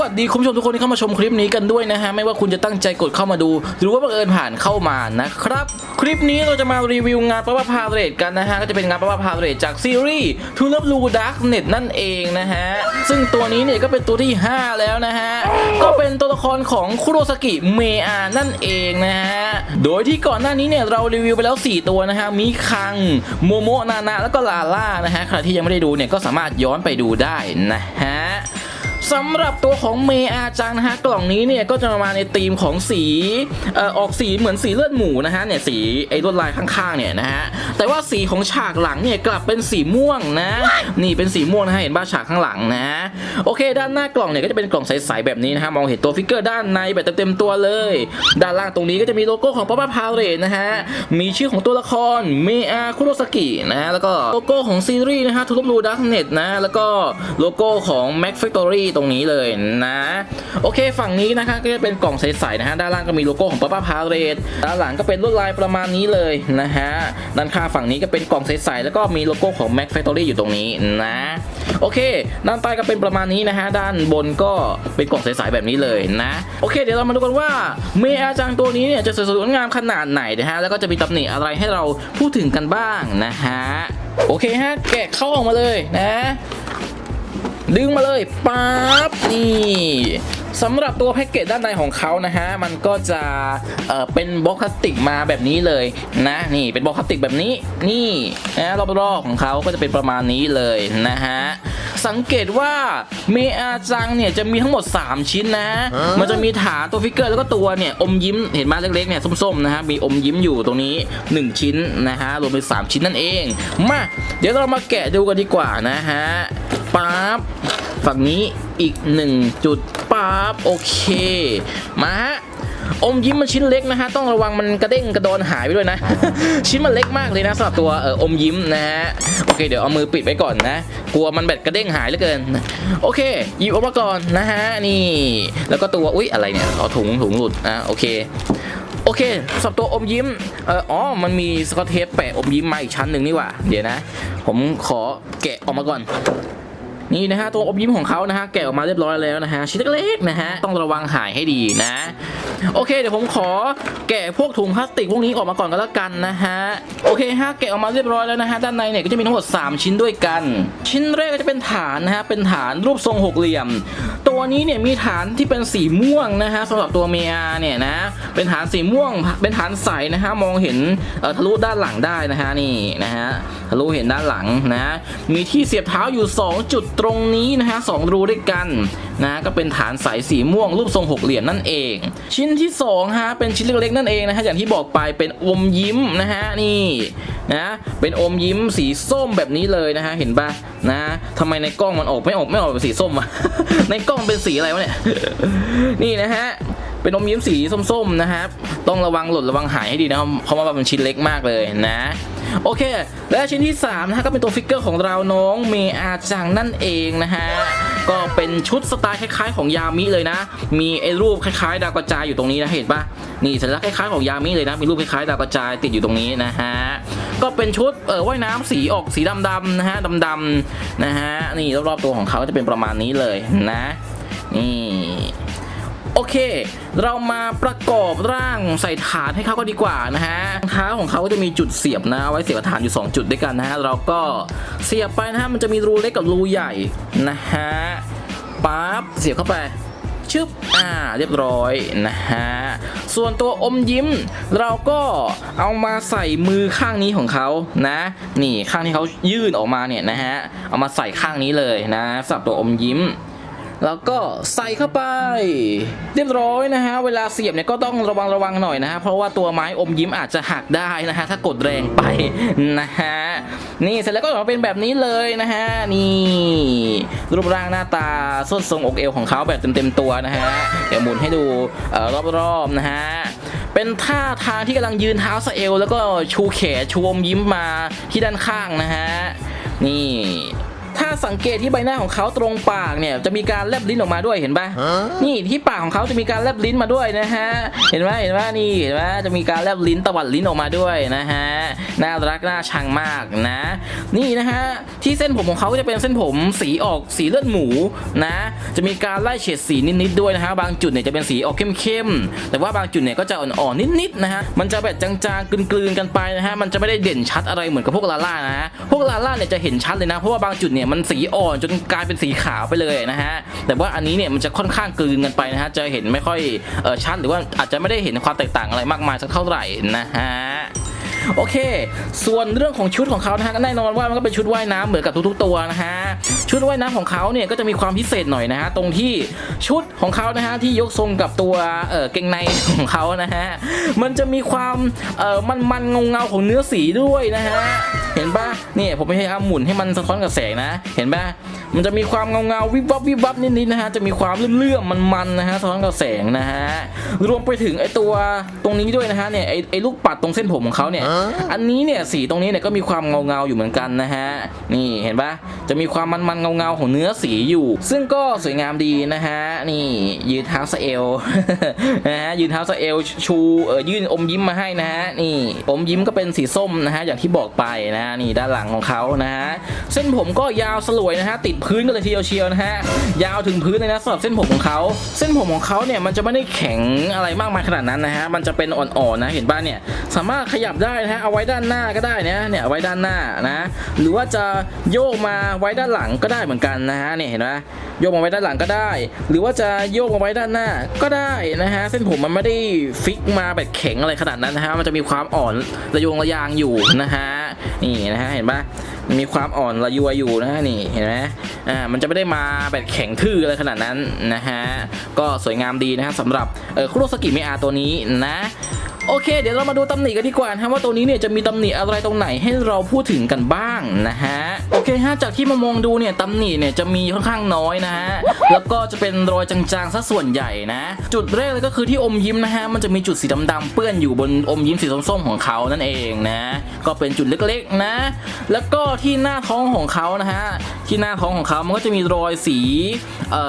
วัสดีคุณผู้ชมทุกคนที่เข้ามาชมคลิปนี้กันด้วยนะฮะไม่ว่าคุณจะตั้งใจกดเข้ามาดู หรือว่าบังเอิญผ่านเข้ามานะครับ คลิปนี้เราจะมารีวิวงานประวัติพาเรตกันนะฮะก็จะเป็นงานประวัติพาเรตจากซีรีส์ To Love Blue Dark Net นั่นเองนะฮะซึ่งตัวนี้เนี่ยก็เป็นตัวที่ 5 แล้วนะฮะก็เป็นตัวละครของคุโรสกิเมอานั่นเองนะฮะโดยที่ก่อนหน้านี้เนี่ยเรารีวิวไปแล้ว 4 ตัวนะฮะมีคังโมโมนานาแล้วก็ลาล่านะฮะใครที่ยังไม่ได้ดูเนี่ยก็สามารถย้อนไปดูได้นะฮะ สำหรับตัวของเมอาจังนะฮะกล่องนี้เนี่ยก็จะมาในธีมของสีเอ่อออกสีเหมือนสีเลือดหมูนะฮะเนี่ยสีไอ้ลวดลายข้างๆเนี่ยนะฮะแต่ว่าสีของฉากหลังเนี่ยกลับเป็นสีม่วงนะ นี่เป็นสีม่วงนะฮะเห็นบ้าฉากข้างหลังนะโอเค ด้านหน้ากล่องเนี่ยก็จะเป็นกล่องใสๆแบบนี้นะฮะมองเห็นตัวฟิกเกอร์ด้านในแบบเต็มๆตัวเลย ด้านล่างตรงนี้ก็จะมีโลโก้ของป๊อปพาเรตนะฮะมีชื่อของตัวละครเมอาคุโรสกินะฮะแล้วก็โลโก้ของซีรีส์นะฮะทูลูบลูดักเน็ตนะแล้วก็โลโก้ของ Mac Factory ตรงนี้เลยนะ โอเคฝั่งนี้นะคะก็จะเป็นกล่องใสๆนะฮะด้านล่างก็มีโลโก้ของป๊อปพาเรตด้านหลังก็เป็นลวดลายประมาณนี้เลยนะฮะด้านข้างฝั่งนี้ก็เป็นกล่องใสๆแล้วก็มีโลโก้ของ Mac Factory อยู่ตรงนี้นะโอเค ด้านใต้ก็เป็นประมาณนี้นะฮะด้านบนก็เป็นกล่องใสๆแบบนี้เลยนะโอเค เดี๋ยวเรามาดูกันว่าเมอาจังตัวนี้เนี่ยจะสวยงามขนาดไหนนะฮะแล้วก็จะมีตำหนิอะไรให้เราพูดถึงกันบ้างนะฮะโอเคฮะแกะเข้าออกมาเลยนะ ดึงมาเลยปั๊บนี่สำหรับตัวแพ็กเกจด้านในของเขานะฮะมันก็จะเอ่อเป็นบล็อกพลาสติกมาแบบนี้เลยนะนี่เป็นบล็อกพลาสติกแบบนี้นี่นะรอบๆของเขาก็จะเป็นประมาณนี้เลยนะฮะสังเกตว่าเมอาจังเนี่ยจะมีทั้งหมด 3 ชิ้นนะ มันจะมีฐานตัวฟิกเกอร์แล้วก็ตัวเนี่ยอมยิ้มเห็นมาเล็กๆเนี่ยส้มๆนะฮะมีอมยิ้มอยู่ตรงนี้ 1 ชิ้นนะฮะรวมเป็น3ชิ้นนั่นเองมาเดี๋ยวเรามาแกะดูกันดีกว่านะฮะปั๊บ ฝั่งนี้อีกหนึ่งจุดปั๊บโอเค มาฮะอมยิ้มมันชิ้นเล็กนะฮะต้องระวังมันกระเด้งกระโดนหายไปด้วยนะ ชิ้นมันเล็กมากเลยนะสำหรับตัวเอออมยิ้มนะฮะโอเคเดี๋ยวเอามือปิดไว้ก่อนนะ กลัวมันแบตกระเด้งหายเหลือเกิน โอเคหยิบออกมาก่อนนะฮะนี่ แล้วก็ตัวอุ๊ยอะไรเนี่ยเอาถุงถุงหลุดอะโอเคโอเคสำหรับตัวอมยิ้มเอออ๋อ มันมีสกอตเทปแปะอมยิ้มมาอีกชั้นหนึ่งนี่ว่า เดี๋ยวนะ ผมขอแกะออกมาก่อน นี่นะฮะตัวอบยิ้มของเขานะฮะแกะออกมาเรียบร้อยแล้วนะฮะชิ้นเล็กๆนะฮะต้องระวังหายให้ดีนะ โอเคเดี๋ยวผมขอแกะพวกถุงพลาสติกพวกนี้ออกมาก่อนก็แล้วกันนะฮะโอเคฮะแกะออกมาเรียบร้อยแล้วนะฮะด้านในเนี่ยก็จะมีทั้งหมด 3 ชิ้นด้วยกัน ชิ้นแรกก็จะเป็นฐานนะฮะเป็นฐานรูปทรงหกเหลี่ยม ตัวนี้เนี่ยมีฐานที่เป็นสีม่วงนะฮะสำหรับตัวเมียเนี่ยนะเป็นฐานสีม่วงเป็นฐานใสนะฮะมองเห็นทะลุด้านหลังได้นะฮะนี่นะฮะทะลุเห็นด้านหลังนะมีที่เสียบเท้าอยู่ 2 จุดตรงนี้นะฮะสองรูด้วยกันนะก็เป็นฐานใสสีม่วงรูปทรงหกเหลี่ยมนั่นเอง ชิ้นที่2ฮะเป็นชิ้นเล็กๆนั่นเองนะฮะอย่างที่บอกไปเป็นอมยิ้มนะฮะนี่นะเป็นอมยิ้มสีส้มแบบนี้เลยนะฮะเห็นปะนะทำไมในกล้องมันออกไม่ออกไม่ออกเป็นสีส้มวะในกล้องเป็นสีอะไรวะเนี่ยนี่นะฮะเป็นอมยิ้มสีส้มๆนะครับ ต้องระวังหล่นระวังหายให้ดีนะครับเพราะว่ามันชิ้นเล็กมากเลยนะ โอเค และชิ้นที่3นะฮะก็เป็นตัวฟิกเกอร์ของเราน้องเมอาจังนั่นเองนะฮะ ก็เป็นชุดสไตล์คล้ายๆ ของยามิเลยนะ มีไอ้รูปคล้ายๆ ดาวกระจายอยู่ตรงนี้นะเห็นปะนี่สัญลักษณ์คล้ายๆของยามิเลยนะ มีรูปคล้ายๆดาวกระจายติดอยู่ตรงนี้นะฮะ ก็เป็นชุดเออว่ายน้ำสีออกสีดำๆนะฮะดำๆนะฮะนี่รอบๆตัวของเขาจะเป็นประมาณนี้เลยนะ นี่ เค เรามาประกอบร่างใส่ฐานให้เขาก็ดีกว่านะฮะเท้าของเขาก็จะมีจุดเสียบนะเอาไว้เสียบฐานอยู่ 2 จุดด้วยกันนะฮะเราก็เสียบไปนะฮะมันจะมีรูเล็กกับรูใหญ่นะฮะปั๊บเสียบเข้าไปชึบ อ่า เรียบร้อยนะฮะ ส่วนตัวอมยิ้ม เราก็เอามาใส่มือข้างนี้ของเขานะ นี่ข้างที่เขายื่นออกมาเนี่ยนะฮะ เอามาใส่ข้างนี้เลยนะสำหรับตัวอมยิ้ม แล้วก็ใส่เข้าไป เรียบร้อยนะฮะ เวลาเสียบเนี่ยก็ต้องระวังระวังหน่อยนะฮะ เพราะว่าตัวไม้อมยิ้มอาจจะหักได้นะฮะ ถ้ากดแรงไปนะฮะ นี่เสร็จแล้วก็ออกมาเป็นแบบนี้เลยนะฮะ นี่ รูปร่างหน้าตาส้นทรงอกเอวของเขาแบบเต็มๆตัวนะฮะ เดี๋ยวหมุนให้ดูออรอบๆนะฮะเป็นท่าทางที่กำลังยืนเท้าสะเอว แล้วก็ชูแขนชูอมยิ้มมาที่ด้านข้างนะฮะ นี่ สังเกตที่ใบหน้าของเขาตรงปากเนี่ยจะมีการแลบลิ้นออกมาด้วยเห็นปะนี่ที่ปากของเขาจะมีการแลบลิ้นมาด้วยนะฮะเห็นไหมเห็นไหมนี่เห็นไหมจะมีการแลบลิ้นตวัดลิ้นออกมาด้วยนะฮะน่ารักน่าชังมากนะ นี่นะฮะที่เส้นผมของเขาก็จะเป็นเส้นผมสีออกสีเลือดหมูนะ จะมีการไล่เฉดสีนิดๆด้วยนะฮะบางจุดเนี่ยจะเป็นสีออกเข้มๆแต่ว่าบางจุดเนี่ยก็จะอ่อนๆนิดๆนะฮะมันจะแบบจางๆกลืนๆกันไปนะฮะมันจะไม่ได้เด่นชัดอะไรเหมือนกับพวกลาล่านะฮะพวกลาล่าเนี่ยจะเห็นชัดเลยนะเพราะว่าบางจุดเนี่ยมันสีอ่อนจนกลายเป็นสีขาวไปเลยนะฮะแต่ว่าอันนี้เนี่ยมันจะค่อนข้างกลืนกันไปนะฮะจะเห็นไม่ค่อยออชัดหรือว่าอาจจะไม่ได้เห็นความแตกต่างอะไรมากมายสักเท่าไหร่นะฮะโอเค ส่วนเรื่องของชุดของเขานะฮะก็แน่นอนว่ามันก็เป็นชุดว่ายน้ำเหมือนกับทุกๆตัวนะฮะ ชุดว่ายน้ำของเขาเนี่ยก็จะมีความพิเศษหน่อยนะฮะตรงที่ชุดของเขานะฮะที่ยกทรงกับตัวเออเกงในของเขานะฮะมันจะมีความเออมันมันเงาเงาๆของเนื้อสีด้วยนะฮะ เห็นปะเนี่ยผมพยายามหมุนให้มันสะท้อนกับแสงนะ เห็นปะมันจะมีความเงาเงาๆวิบวับวิบวับนิดๆนะฮะจะมีความเลื่อมๆมันๆนะฮะสะท้อนกับแสงนะฮะรวมไปถึงไอตัวตรงนี้ด้วยนะฮะเนี่ยไอไอลูกปัดตรงเส้นผมของเขาเนี่ยอันนี้เนี่ยสีตรงนี้เนี่ยก็มีความเงาเงาๆอยู่เหมือนกันนะฮะนี่เห็นปะจะมีความมันมันเงาเงาๆของเนื้อสีอยู่ ซึ่งก็สวยงามดีนะฮะนี่ยืนเท้าสะเอลนะฮะยืนเท้าสะเอลชูเออยื่นอมยิ้มมาให้นะฮะนี่อมยิ้มก็เป็นสีส้มนะฮะอย่างที่บอกไปนะะนี่ด้านหลังของเขานะฮะเส้นผมก็ยาวสลวยนะฮะติดพื้นกันเลยทีเดียวเชียวนะฮะยาวถึงพื้นเลยนะสำหรับเส้นผมของเขาเส้นผมของเขาเนี่ยมันจะไม่ได้แข็งอะไรมากมายขนาดนั้นนะฮะมันจะเป็นอ่อนๆนะเห็นป่ะเนี่ยสามารถขยับได้นะฮะเอาไว้ด้านหน้าก็ได้นะเนี่ยเอาไว้ด้านหน้านะหรือว่าจะโยกมาไว้ด้านหลังก็ได้เหมือนกันนะฮะเนี่ยเห็นไหมโยกมาไว้ด้านหลังก็ได้ หรือว่าจะโยกมาไว้ด้านหน้าก็ได้นะฮะเส้นผมมันไม่ได้ฟิกมาแบบแข็งอะไรขนาดนั้นนะฮะมันจะมีความอ่อนระยงระยางอยู่นะฮะ นี่นะฮะเห็นปะมีความอ่อนระยวอยู่นะฮะนี่เห็นไหมอ่ามันจะไม่ได้มาแบบแข็งทื่ออะไรขนาดนั้นนะฮะก็สวยงามดีนะฮะสำหรับเออคุโรสกิเมอาตัวนี้นะโอเค เดี๋ยวเรามาดูตำหนิกันดีกว่านะฮะว่าตัวนี้เนี่ยจะมีตำหนิอะไรตรงไหนให้เราพูดถึงกันบ้างนะฮะโอเคฮะจากที่มามองดูเนี่ยตำหนิเนี่ยจะมีค่อนข้างน้อยนะฮะแล้วก็จะเป็นรอยจางๆซะส่วนใหญ่นะ จุดแรกเลยก็คือที่อมยิ้มนะฮะมันจะมีจุดสีดำๆเปื้อนอยู่บนอมยิ้มสีส้มๆของเขานั่นเองนะ ก็เป็นจุดเล็กๆนะ แล้วก็ที่หน้าท้องของเขานะฮะ ที่หน้าท้องของเขามันก็จะมีรอยสีเอ่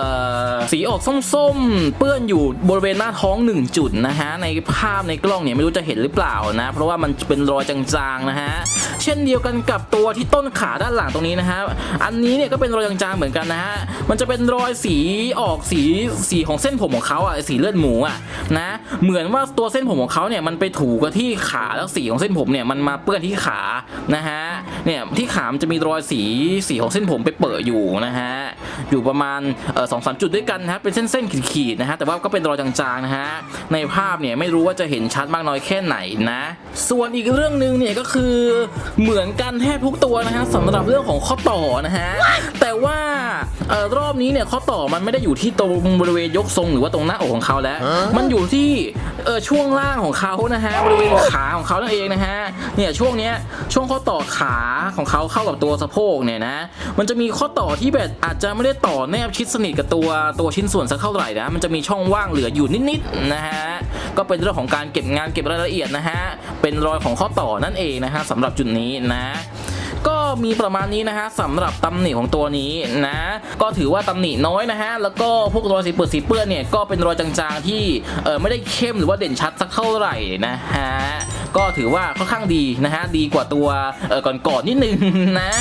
อสีออกส้มๆ เปื้อนอยู่บริเวณหน้าท้องหนึ่งจุดนะฮะ ในภาพในกล้องเนี่ยไม่รู้จะเห็นหรือเปล่านะ เพราะว่ามันเป็นรอยจางๆนะฮะ เช่นเดียวกันกับตัวที่ต้นขาด้านหลังตรงนี้นะฮะ อันนี้เนี่ยก็เป็นรอยจางๆเหมือนกันนะฮะ มันจะเป็นรอยสีออกสีสีของเส้นผมของเขาอะสีเลือดหมูอะนะ เหมือนว่าตัวเส้นผมของเขาเนี่ยมันไปถูกับที่ขาแล้วสีของเส้นผมเนี่ยมันมาเปื้อนที่ขานะฮะ เนี่ยที่ขามันจะมีรอยสีสีของเส้นผมไปเปิดอยู่นะฮะ อยู่ประมาณเออสองสามจุดด้วยกันนะฮะ เป็นเส้นๆขีดๆนะฮะ แต่ว่าก็เป็นรอยจางๆนะฮะ ในภาพเนี่ยไม่รู้ว่าจะเห็นชัดมากน้อยแค่ไหนนะ ส่วนอีกเรื่องหนึ่งเนี่ยก็คือเหมือนกันแทบทุกตัวนะฮะสำหรับเรื่องของข้อต่อนะฮะ แต่ว่าเออรอบนี้เนี่ยข้อต่อมันไม่ได้อยู่ที่ตรงบริเวณยกทรงหรือว่าตรงหน้าอกของเขาแล้ว มันอยู่ที่เออช่วงล่างของเขานะฮะบริเวณขาของเขานั่นเองนะฮะเนี่ยช่วงเนี้ยช่วงข้อต่อขาของเขาเข้ากับตัวสะโพกเนี่ยนะมันจะะมีข้อต่อที่แบบอาจจะไม่ได้ต่อแนบชิดสนิทกับตัวตัวชิ้นส่วนสักเท่าไหร่นะมันจะมีช่องว่างเหลืออยู่นิดๆนะฮะก็เป็นเรื่องของการเก็บงานเก็บรายละเอียดนะฮะเป็นรอยของข้อต่อนั่นเองนะฮะสำหรับจุดนี้นะก็มีประมาณนี้นะฮะสำหรับตำหนิของตัวนี้นะ ก็ถือว่าตำหนิน้อยนะฮะแล้วก็พวกรอยสีเปื้อนสีเปื้อนเนี่ยก็เป็นรอยจางๆที่เออไม่ได้เข้มหรือว่าเด่นชัดสักเท่าไหร่นะฮะก็ถือว่าค่อนข้างดีนะฮะดีกว่าตัวเออก่อนๆนิดนึงนะ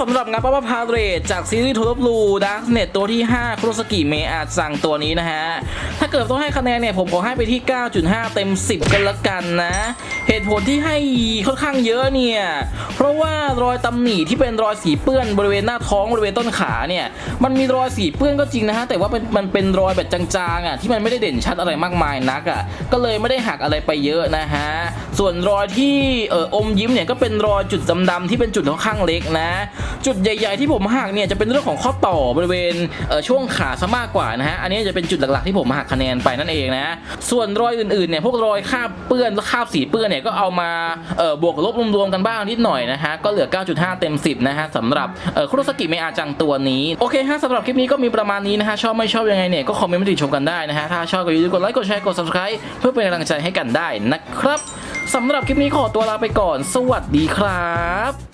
สำหรับงานป้าป้าพาเรตจากซีรีส์โทรบลูดักเน็ตตัวที่ 5 คุโรสกิเมอาจสั่งตัวนี้นะฮะ ถ้าเกิดต้องให้คะแนนเนี่ย ผมขอให้ไปที่ 9.5 เต็ม 10 กันละกันนะ เหตุผลที่ให้ค่อนข้างเยอะเนี่ย เพราะว่ารอยตำหนิที่เป็นรอยสีเปื้อนบริเวณหน้าท้องบริเวณต้นขาเนี่ย มันมีรอยสีเปื้อนก็จริงนะฮะ แต่ว่าเป็นมันเป็นรอยแบบจางๆอะที่มันไม่ได้เด่นชัดอะไรมากมายนักอะก็เลยไม่ได้หักอะไรไปเยอะนะฮะส่วนรอยที่เอออมยิ้มเนี่ยก็เป็นรอยจุดดำๆที่เป็นจุดค่อนข้างเล็กนะจุดใหญ่ ๆที่ผมหักเนี่ยจะเป็นเรื่องของข้อต่อบริเวณเช่วงขาซะมากกว่านะฮะอันนี้จะเป็นจุดหลักๆที่ผมหักคะแนนไปนั่นเองนะส่วนรอยอื่นๆเนี่ยพวกรอยคราบเปื้อนและคราบสีเปื้อนเนี่ยก็เอามาบวกลบรวมๆกันบ้างนิดหน่อยนะฮะก็เหลือ 9.5 เต็ม 10 นะฮะสำหรับเออคุโรสกิเมอาจังตัวนี้โอเคฮะสำหรับคลิปนี้ก็มีประมาณนี้นะฮะชอบไม่ชอบยังไงเนี่ยก็คอมเมนต์มาติชมกันได้นะฮะถ้าชอบก็อย่าลืมกดไลค์กดแชร์กด subscribe เพื่อเป็นกำลังใจให้กันได้นะครับสำหรับคลิปนี้ขอตัวลาไปก่อน สวัสดีครับ